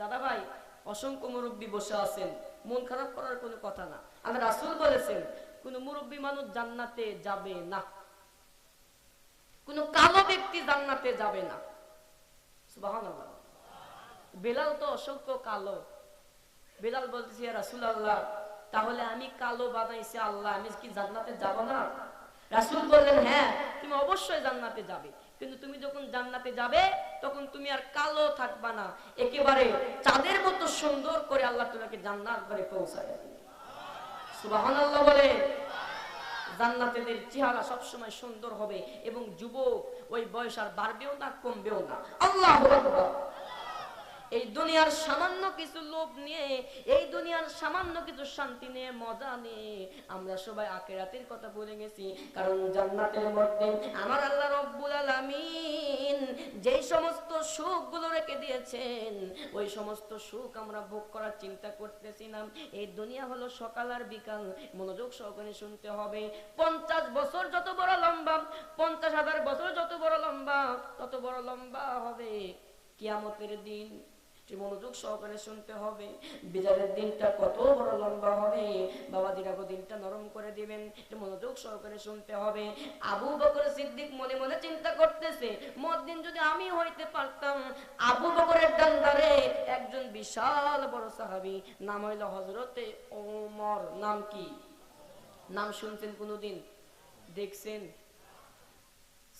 দাদা ভাই অসংখ্য মুরব্বী বসে আছেন। মন খারাপ করার কোনো কথা না। আল্লাহ রাসূল বলেছেন, কোন মুরব্বী মানুষ জান্নাতে যাবে না। কোন কালো ব্যক্তি জান্নাতে যাবে না। বেলাল তো অসংখ্য কালো। বেলাল বলতেছি রাসুল আল্লাহ তাহলে আমি কালো বানাইছি আল্লাহ, আমি কি জান্নাতে যাব না? রাসুল বললেন হ্যাঁ তুমি অবশ্যই জান্নাতে যাবে। কিন্তু তুমি যখন জান্নাতে যাবে, তখন তুমি আর কালো থাকবা না। একেবারে চাঁদের মতো সুন্দর করে আল্লাহ তোমাকে জান্নাত করে বলে, জান্নাতেদের চেহারা সবসময় সুন্দর হবে এবং যুবক ওই বয়স আর বাড়বেও না, কমবেও না। আল্লাহ এই দুনিয়ার সামান্য কিছু লোভ নিয়ে, এই দুনিয়ার সামান্য কিছু শান্তি নিয়ে, মজা নিয়ে আমরা সবাই আখেরাতের কথা বলে গেছি। কারণ জান্নাতের মধ্যে আমার আল্লাহ রব্বুল আলামিন যেই সমস্ত সুখগুলো রেখে দিয়েছেন, ওই সমস্ত সুখ আমরা ভোগ করার চিন্তা করতেছি না এই দুনিয়া হলো সকাল আর বিকাল। মনোযোগ সহকারে শুনতে হবে। পঞ্চাশ বছর যত বড় লম্বা, পঞ্চাশ হাজার বছর যত বড় লম্বা, তত বড় লম্বা হবে। কিয়ামতের দিন একটু মনোযোগ সহকারে শুনতে হবে। বিজয়ের দিনটা কত বড় লম্বা হবে। বাবা দিরাগো দিনটা নরম করে দিবেন মনোযোগ সহকারে শুনতে হবে। আবু বকর সিদ্দিক মনে মনে চিন্তা করতেছে মত দিন যদি আমি হইতে পারতাম, আবু বকরের ডান্ডারে একজন বিশাল বড় সাহাবী, নাম হইল হজরতে ওমর। নাম কি? নাম শুনছেন কোনোদিন? দেখছেন?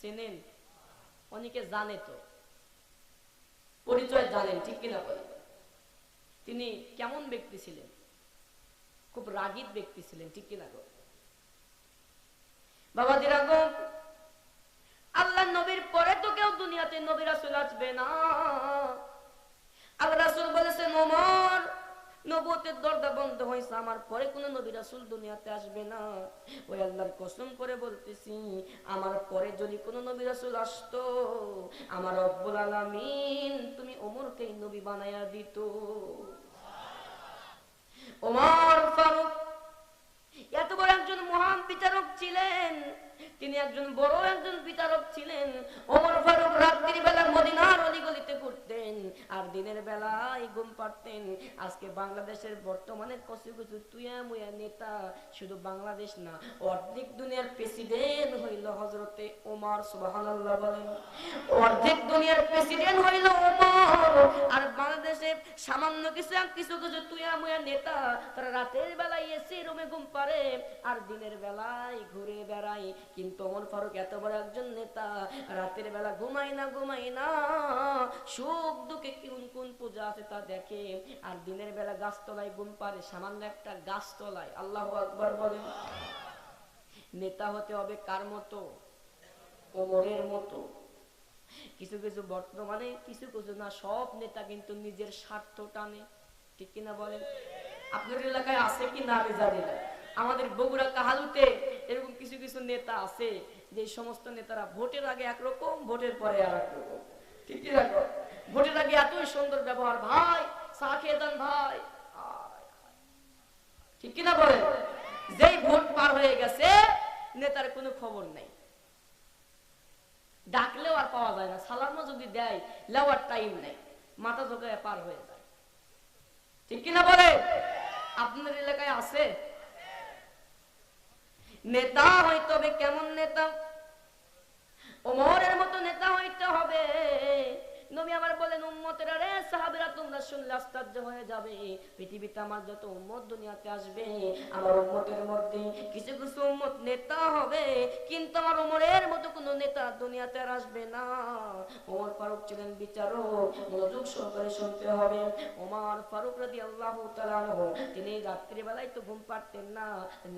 চেনেন? অনেকে জানে তো। পরিচয় জানেন, ঠিক কিনা বলেন? তিনি কেমন ব্যক্তি ছিলেন? খুব রাগিত ব্যক্তি ছিলেন, ঠিক কিনা গো বাবা দিরাগো আল্লাহ নবীর পরে তো কেউ দুনিয়াতে নবী রাসূল আসবে না। আল্লাহ রাসূল বলেছেন, ওমর নবুয়তের দরজা বন্ধ হয়েছে, আমার পরে কোন নবী রাসূল দুনিয়াতে আসবে না। ওই আল্লাহর কসম করে বলতেছি, আমার পরে যদি কোন নবী রাসূল আসতো, আমার রব্বুল আলামিন ওমরকে নবী বানায়া দিত। ওমর ফারুক এত বড় একজন মহান বিচারক ছিলেন। তিনি একজন বড় একজন বিচারক ছিলেন। ওমর ফারুক রাত্রির বেলা মদিনার অলিগলিতে ঘুরতেন আর দিনের বেলায় ঘুম পাড়তেন। আজকে বাংলাদেশের বর্তমানে কচু কচু তুয়া মুয়া নেতা শুধু বাংলাদেশ না, অর্ধেক দুনিয়ার প্রেসিডেন্ট হইল হজরতে ওমর, সুবহানাল্লাহ বলেন। অর্ধেক দুনিয়ার প্রেসিডেন্ট হইল ওমর। আর বাংলাদেশে সামান্য কিছু কিছু কিছু তুয়া মুয়া নেতা, তারা রাতের বেলায় এসে রুমে ঘুম পারে আর দিনের বেলায় ঘুরে বেড়ায়। কিন্তু ওমর ফারুক এত বড় একজন নেতা, রাতের বেলা ঘুমাই না ঘুমাই না। সুখ দুঃখে কোন কোন পূজা আছে তা দেখে। আর দিনের বেলা গাছতলায় ঘুম পারে সামান্য একটা গাছতলায়, আল্লাহ আকবর বলেন। নেতা হতে হবে কার মতো? ওমরের মতো। কিছু কিছু বর্তমানে, কিছু কিছু না, সব নেতা কিন্তু নিজের স্বার্থ টানে। ঠিক কিনা বলেন? আপনাদের এলাকায় আছে কি না আমি জানি না। আমাদের বগুড়া কাহালুতে এরকম কিছু কিছু নেতা আছে, যে সমস্ত নেতারা ভোটের আগে একরকম, ভোটের পরে আর একরকম। ঠিক রাখো। ভোটের আগে এতই সুন্দর ব্যবহার, ভাই, চা খেয়ে যান ভাই। ঠিক কিনা বলেন? যেই ভোট পার হয়ে গেছে, নেতার কোনো খবর নেই। ডাকলেও আর পাওয়া যায় না। সালামও যদি দেয়, লেওয়ার টাইম নেই। মাথা ঝোঁকায় পার হয়ে যায়। ঠিক কিনা বলে আপনার এলাকায় আছে? নেতা হইতে হবে কেমন নেতা? ওমরের মতো নেতা হইতে হবে। নবী আবার বলেন, উম্মতেরা রে সাহাবীরা তোমরা শুনলে আশ্চর্য হয়ে যাবে। পৃথিবীতে আমার যত উম্মত দুনিয়াতে আসবে, আমার উম্মতের মধ্যে কিছু কিছু উম্মত নেতা হবে। কিন্তু আমার ওমরের মতো কোনো নেতা দুনিয়াতে আর আসবে না। ওমর ফারুক ছিলেন বিচারক, মনোযোগ সহকারে শুনতে হবে। ওমর ফারুক তাআলা আনহু, তিনি রাত্রিবেলায় তো ঘুম পারতেন না।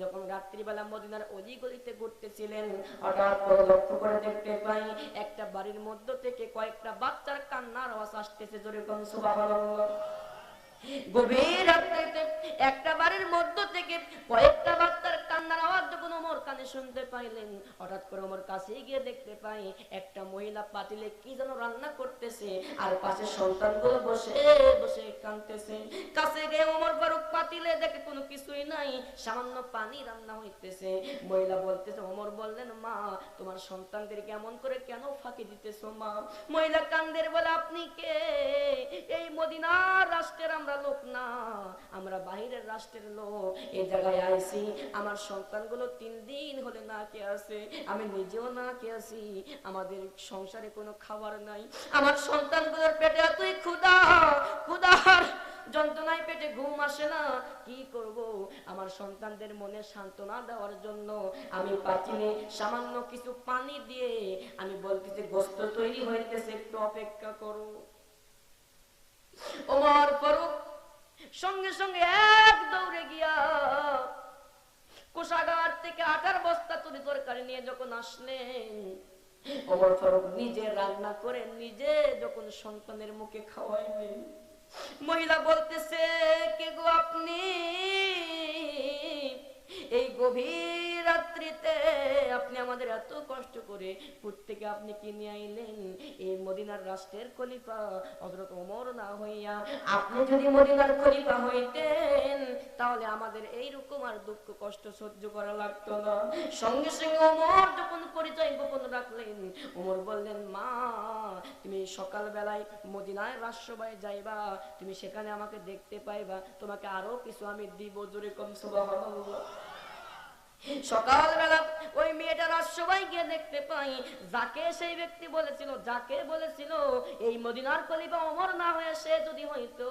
যখন রাত্রিবেলা মদিনার অলি গলিতে ঘুরতেছিলেন, হঠাৎ করে লক্ষ্য করে দেখতে পাই, একটা বাড়ির মধ্য থেকে কয়েকটা বাচ্চার কান্নার আওয়াজ আসতেছে গভীর রাত্রিতে একটা বাড়ির মধ্য থেকে কয়েকটা বাচ্চার কান্নার আওয়াজ যখন ওমর কানে শুনতে পাইলেন, হঠাৎ করে ওমর কাছে গিয়ে দেখতে পাই, একটা মহিলা পাতিলে কি যেন রান্না করতেছে, আর পাশে সন্তানগুলো বসে বসে কাঁদতেছে। কাছে গিয়ে ওমর ফারুক পাতিলে দেখে কোনো কিছুই নাই, সামান্য পানি রান্না হইতেছে। মহিলা বলতেছে, ওমর তোমার সন্তানদের কেমন করে কেন ফাঁকি দিতেছো, মা? মহিলা কান্দের বলে, আপনি কে? এই মদিনার রাষ্ট্রের আমরা লোক না। আমরা বাহিরের রাষ্ট্রের লোক। এই জায়গায় আইছি। আমার সন্তানগুলো তিন দিন হলে না কে আছে। আমি নিজেও না কে আছি। আমাদের সংসারে কোনো খাবার নাই। আমার সন্তানগুলোর পেটে এতই ক্ষুধা। ক্ষুধার যন্ত্রণায় পেটে ঘুম আসে না। কি করব? আমার সন্তানদের মনে সান্ত্বনা দেওয়ার জন্য আমি পাচিনে সামান্য কিছু পানি দিয়ে আমি বলতেছি, গোস্ত তৈরি হইতেছে, একটু অপেক্ষা করো। ওমর ফারুক সঙ্গে সঙ্গে এক দৌড়ে গিয়া কোষাগার থেকে আটার বস্তা তুলি তরকারি নিয়ে যখন আসলেন, ওমর ফারুক নিজে রান্না করে নিজে যখন সন্তানের মুখে খাওয়াইলেন মহিলা বলতেছে কে গো আপনি? এই গভীর রাত্রিতে আপনি আমাদের এত কষ্ট করে প্রত্যেকে আপনি কি নিয়ে আইলেন। এই মদিনার রাষ্ট্রের খলিফা হযরত ওমর না হইয়া আপনি যদি মদিনার খলিফা হইতেন। তাহলে আমাদের এই রকম আর দুঃখ কষ্ট সহ্য করা লাগতো না। সঙ্গে সঙ্গে ওমর যখন পরিচয় গোপন রাখলেন ওমর বললেন মা তুমি সকাল বেলায় মদিনায় রাজসভায় যাইবা তুমি সেখানে আমাকে দেখতে পাইবা। তোমাকে আরও কিছু আমি দিব জোরে কম সুবহানাল্লাহ। সকালবেলা ওই মেয়েটা রাজসভায় গিয়ে দেখতে পাই, যাকে সেই ব্যক্তি বলেছিল, যাকে বলেছিল, এই মদিনার কলিবা অমর না হয়ে সে যদি হইতো,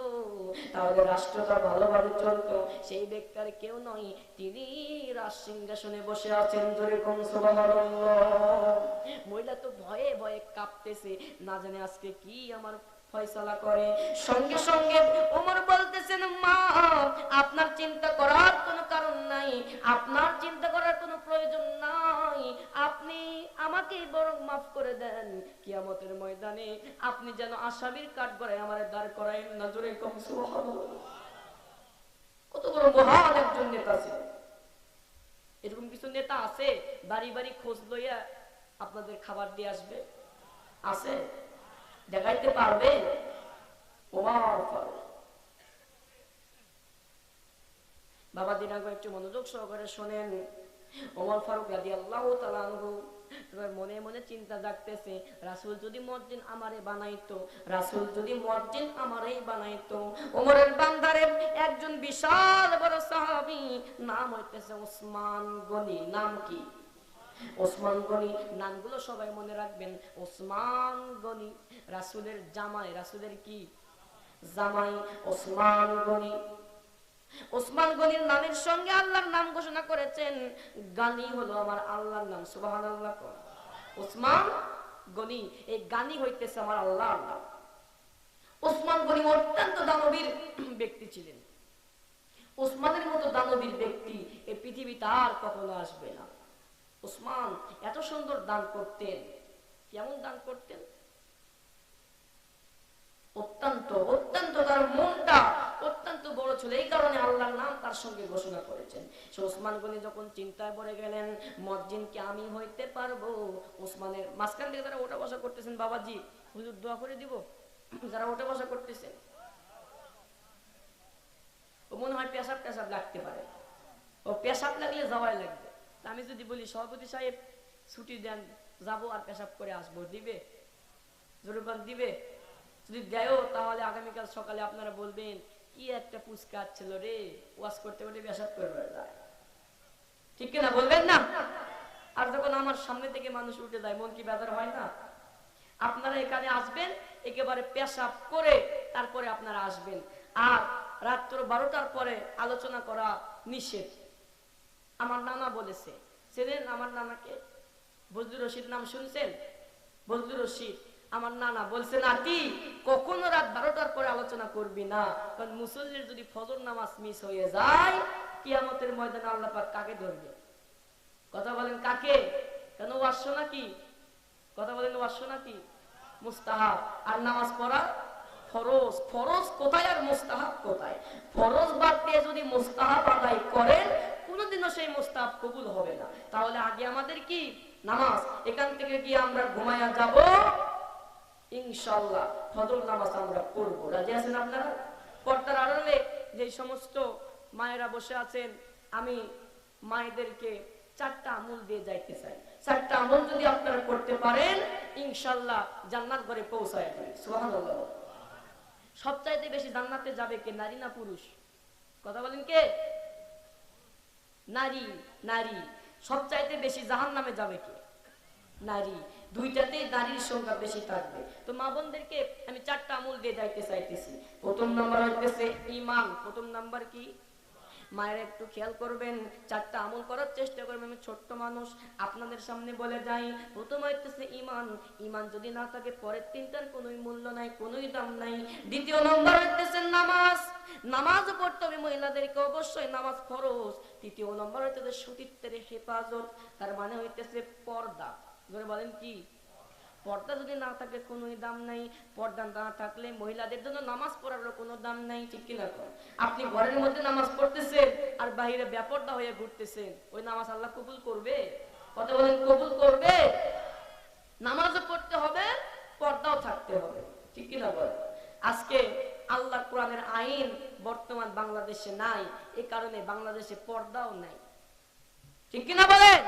তাহলে রাষ্ট্রটা ভালোভাবে চলতো। সেই ব্যক্তি আর কেউ নয়, তিনি রাজ সিংহাসনে বসে আছেন জোরে কম মহিলা তো ভয়ে ভয়ে কাঁপতেছে, না জানে আজকে কি আমার ফয়সালা করে। সঙ্গে সঙ্গে ওমর বলতেছেন, মা, আপনার চিন্তা করার কোনো কারণ নাই। আপনার চিন্তা করার কোনো প্রয়োজন নাই। আপনি আমাকেই বরং মাফ করে দেন। কিয়ামতের ময়দানে আপনি যেন আসামির কাঠ গড়ায় আমার দাঁড় করায় নজরে কম কত বড় মহান একজন নেতা ছিল। এরকম কিছু নেতা আছে, বাড়ি বাড়ি খোঁজ লইয়া আপনাদের খাবার দিয়ে আসবে? আছে? দেখাইতে পারবে? বাবা দিনাগো একটু মনোযোগ সহকারে শোনেন। ওমর ফারুক রাজি আল্লাহ এবার মনে মনে চিন্তা জাগতেছে, রাসুল যদি মসজিদ আমারে বানাইতো, রাসুল যদি মসজিদ আমারই বানাইতো, ওমরের বান্দারে একজন বিশাল বড় সাহাবী, নাম হইতেছে ওসমান গনি। নাম কি? ওসমান গনি নামগুলো সবাই মনে রাখবেন। ওসমান গনি, রাসুলের জামাই, রাসুলের কি? জামাই ওসমান গনি। ওসমান গনির নামের সঙ্গে আল্লাহর নাম ঘোষণা করেছেন। গানি হলো আমার আল্লাহর নাম সুবাহান আল্লাহ ওসমান গনি, এই গানি হইতেছে আমার আল্লাহর নাম ওসমান গনি অত্যন্ত দানবীর ব্যক্তি ছিলেন। ওসমানের মতো দানবীর ব্যক্তি এই পৃথিবীতে আর কখনো আসবে না। ওসমান, এত সুন্দর দান করতেন। কেমন দান করতেন? অত্যন্ত অত্যন্ত তার মনটা, অত্যন্ত বড় ছিল। এই কারণে আল্লাহর নাম তার সঙ্গে ঘোষণা করেছেন। সে ওসমান গনি যখন চিন্তায় পড়ে গেলেন, মসজিদকে আমি হইতে পারব? ওসমানের মাঝখান থেকে যারা ওটা বসা করতেছেন, বাবাজি, হুজুর দোয়া করে দিব? যারা ওটা বসা করতেছেন। ও মনে হয় পেশাব টেশাব লাগতে পারে। ও পেশাব লাগলে যাওয়াই লাগবে। আমি যদি বলি, সভাপতি সাহেব, ছুটি দেন, যাব আর পেশাব করে আসব, দিবে? জরুরবান দিবে? যদি দেয়ও, তাহলে আগামীকাল সকালে আপনারা বলবেন, কি একটা পুচকার ছিল রে ওয়াশ করতে করতে পেশাব করে ঠিক কিনা বলবেন না? আর যখন আমার সামনে থেকে মানুষ উঠে যায়, মন কি বেদার হয় না? আপনারা এখানে আসবেন, একেবারে পেশাব করে তারপরে আপনারা আসবেন। আর রাত্র বারোটার পরে আলোচনা করা নিষেধ। আমার নানা বলেছে। সেদিন আমার নানাকে, বজলুর রশিদ নাম শুনছেন? বজলুর রশিদ, আমার নানা বলছে, নাতি, কখনো রাত বারোটার পরে আলোচনা করবি না। কারণ মুসল্লির যদি ফজর নামাজ মিস হয়ে যায়, কিয়ামতের ময়দানে আল্লাহ পাক কাকে ধরবে? কথা বলেন কাকে? কেন ওয়াস্য নাকি কথা বলেন ওয়াস্য নাকি মুস্তাহাব। আর নামাজ পড়া ফরজ। ফরজ কোথায় আর মুস্তাহাব কোথায়? ফরজ বাদ দিয়ে যদি মুস্তাহাব আদায় করেন কোনোদিনও সেই মুস্তাহাব কবুল হবে না। তাহলে আগে আমাদের কি? নামাজ। এখান থেকে গিয়ে আমরা ঘুমায়া যাব। ইনশাল্লাহ ফজর নামাজ আমরা পড়ব। রাজি আছেন আপনারা? পর্দার আড়ালে যে সমস্ত মায়েরা বসে আছেন, আমি মায়েদেরকে চারটা আমল দিয়ে যাইতে চাই। চারটা আমল যদি আপনারা করতে পারেন ইনশাল্লাহ জান্নাত ঘরে পৌঁছায় সবচাইতে বেশি জান্নাতে যাবে কে? নারী না পুরুষ? কথা বলেন কে? নারী নারী, সবচাইতে বেশি জাহান নামে যাবে কে? নারী দুইটাতেই নারীর সংখ্যা বেশি থাকবে। তো মা বোনদেরকে আমি চারটা আমল দিয়ে যাইতে চাইতেছি। প্রথম নাম্বার হইতেছে ইমান প্রথম নাম্বার কি? মায়ের একটু খেয়াল করবেন, চারটা আমল করার চেষ্টা করবেন। আমি ছোট্ট মানুষ, আপনাদের সামনে বলে যাই। প্রথম হইতেছে ইমান ইমান যদি না থাকে, পরের তিনটার কোনোই মূল্য নাই, কোনোই দাম নাই। দ্বিতীয় নম্বর হইতেছে নামাজ। নামাজ পড়তে হবে মহিলাদেরকে। অবশ্যই নামাজ ফরজ। তৃতীয় নম্বর হইতেছে সতীত্বের হেফাজত, তার মানে হইতেছে পর্দা। ধরে বলেন কি? পর্দা যদি না থাকে কোনো দাম নাই। পর্দা না থাকলে মহিলাদের জন্য নামাজ পড়ারও কোনো দাম নাই, ঠিক কিনা আপনি ঘরের মধ্যে নামাজ পড়তেছেন আর বাইরে ব্যাপারটা হয়ে ঘুরতেছেন, ওই নামাজ আল্লাহ কবুল করবে? কথা বলেন, কবুল করবে? নামাজও পড়তে হবে, পর্দাও থাকতে হবে, ঠিক কিনা বল আজকে আল্লাহ কোরআনের আইন বর্তমান বাংলাদেশে নাই এই কারণে বাংলাদেশে পর্দাও নাই। ঠিক কিনা বলেন?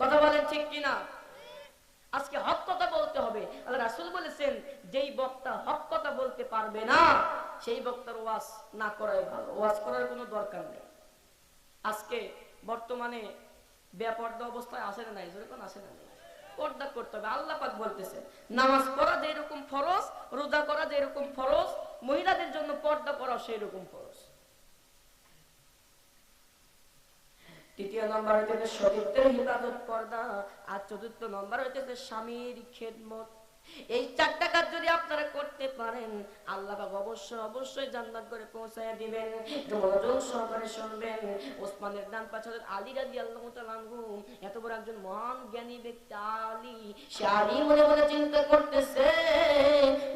কথা বলেন ঠিক কিনা? আজকে হক কথা বলতে হবে। রাসূল বলেছেন, যেই বক্তা হক কথা বলতে পারবে না, সেই বক্তার ওয়াজ না করাই ভালো। ওয়াজ করার কোনো দরকার নেই। আজকে বর্তমানে বেপর্দা অবস্থায় আসে না নাই? যেরকম আসে না পর্দা করতে হবে। আল্লাহ পাক বলতেছে নামাজ পড়া যেরকম ফরজ, রোজা করা যেরকম ফরজ মহিলাদের জন্য পর্দা করা সেই রকম ফরজ। তৃতীয় নম্বর হইতেছে হিফাজত পর্দা, আর চতুর্থ নম্বর হইতেছে স্বামীর খেদমত। এই চারটা কাজ যদি আপনারা করতে পারেন, আল্লাহ পাক অবশ্যই অবশ্যই জান্নাত করে পৌঁছায় দিবেন। মনোযোগ সহকারে শুনবেন। ওসমানের ডান পাশে হযরত আলী রাদিয়াল্লাহু তাআলা আনহু, এত বড় একজন মহান জ্ঞানী ব্যক্তি আলী, সে আলী মনে মনে চিন্তা করতেছে,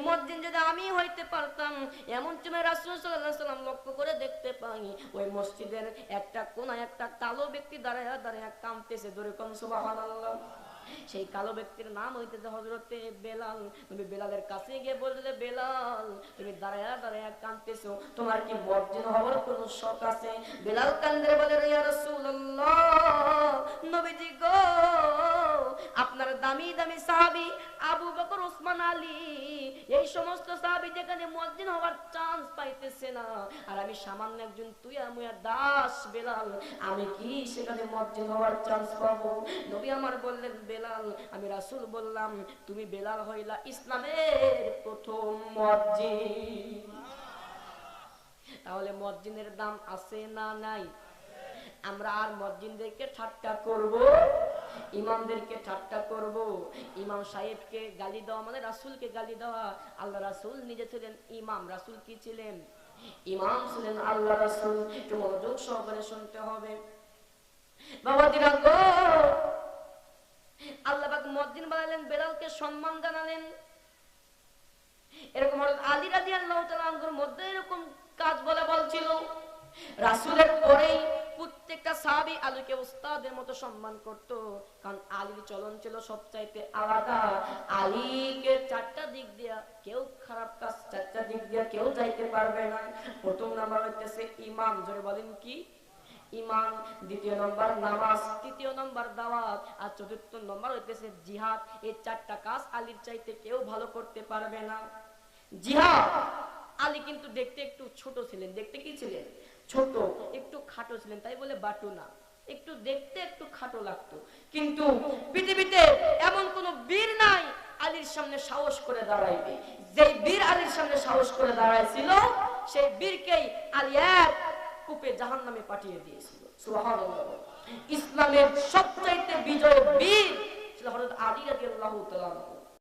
মসজিদ যদি আমি হইতে পারতাম, এমন সময় রাসূল আলাইহি সাল্লাম লক্ষ্য করে দেখতে পাই, ওই মসজিদের একটা কোনায় একটা কালো ব্যক্তি দাঁড়ায় দাঁড়ায় কামতেছে ধরে কোন সুবহানাল্লাহ। সেই কালো ব্যক্তির নাম হইতেছে হজরতে বেলাল। তুমি বেলালের কাছে গিয়ে বললে, বেলাল, তুমি দাঁড়ায়া দাঁড়ায়া কাঁদতেছো। তোমার কি মর্জিন হওয়ার কোনো শখ আছে? বেলাল কান্দে বলে নবীজি গো, আপনার দামি দামি সাহাবী আবু বকর ওসমান আলী, এই সমস্ত সাহাবী যেখানে মসজিদ হওয়ার চান্স পাইতেছে না। আর আমি সামান্য একজন তুইয়া মুয়া দাস বেলাল, আমি কি সেখানে মসজিদ হওয়ার চান্স পাবো? নবী আমার বললেন বেলাল, আমি রাসূল বললাম, তুমি বেলাল হইলা ইসলামের প্রথম মসজিদ। তাহলে মসজিদের দাম আছে না নাই? আমরা আর মসজিদদেরকে ঠাট্টা করব? ইমামদেরকে ঠাট্টা করব? ইমাম সাহেবকে গালি দেওয়া মানে রাসূলকে গালি দেওয়া। আল্লাহ রাসূল নিজে ছিলেন ইমাম, রাসূল কি ছিলেন? ইমাম ছিলেন আল্লাহ রাসূল। একটু মনোযোগ সহকারে শুনতে হবে। বাবা দিরা গো আল্লাহ পাক মসজিদ বানালেন, বেলালকে সম্মান জানালেন। এরকম হযরত আলী রাদিয়াল্লাহু তাআলা আনহুর মধ্যে এরকম কাজ বলে বলছিল রাসূলের পরেই প্রত্যেকটা সাহাবী আলীকে উস্তাদের মতো সম্মান করত। কারণ আলীর চলন ছিল সবচাইতে আলাদা। আলীকে চারটা দিক দিয়া কেউ খারাপ কাজ, চারটা দিক দিয়া কেউ যাইতে পারবে না। প্রথম নাম্বার হইতেছে ইমাম। জোরে বলেন কি? ইমান, দ্বিতীয় নম্বর নামাজ। তৃতীয় নম্বর দাওয়াত আর চতুর্থ নম্বর হইতেছে জিহাদ। এই চারটা কাজ আলীর চাইতে কেউ ভালো করতে পারবে না। জিহাদ, আলী কিন্তু দেখতে একটু ছোট ছিলেন। দেখতে কি ছিলেন? ছোট, একটু খাটো ছিলেন, তাই বলে বাটু না। একটু দেখতে একটু খাটো লাগতো। কিন্তু পৃথিবীতে এমন কোন বীর নাই, আলীর সামনে সাহস করে দাঁড়াইবে। যেই বীর আলীর সামনে সাহস করে দাঁড়াইছিল, সেই বীরকেই আলী এক কূপে জাহান নামে পাঠিয়ে দিয়েছিল ইসলামের সবচাইতে বিজয় বীর ছিল হযরত আলী রাজি আল্লাহ।